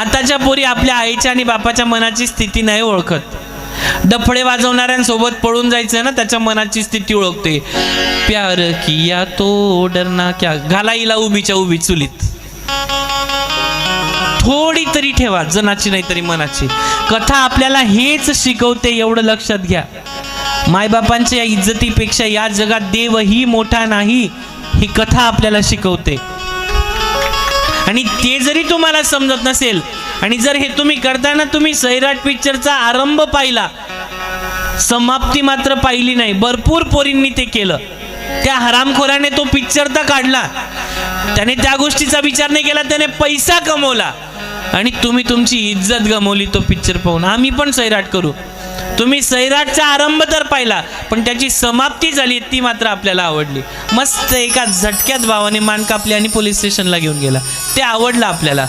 आताच्या पोरी आपल्या आईच्या आणि बापाच्या मनाची स्थिती नाही ओळखत. डफडे वाजवणाऱ्यांसोबत पळून जायचं ना त्याच्या मनाची स्थिती ओळखते प्यार किया तो डरना क्या? घालाईला उभीच्या उभी चुलीत. थोडी तरी ठेवा जनाची नाही तरी मनाची. कथा आपल्याला हेच शिकवते एवढं लक्षात घ्या. मायबापांच्या या इज्जतीपेक्षा या जगात देवही मोठा नाही ही कथा आपल्याला शिकवते. आणि ते जरी तुम्हाला समजत नसेल आणि जर हे तुम्ही करताना तुम्ही सैराट पिक्चरचा आरंभ पाहिला समाप्ती मात्र पाहिली नाही भरपूर पोरींनी ते केलं. त्या हरामखोराने तो पिक्चर तर काढला. त्याने त्या गोष्टीचा विचार नाही केला त्याने पैसा कमवला. आणि तुम्ही तुमची इज्जत गमवली तो पिक्चर पाहून. आम्ही पण सैराट करू. तुम्ही सैराटचा आरंभ तर पाहिला पण त्याची समाप्ती झाली ती मात्र आपल्याला आवडली. मस्त एका झटक्यात भावाने मान कापली आणि पोलीस स्टेशनला घेऊन गेला. ते आवडलं आपल्याला.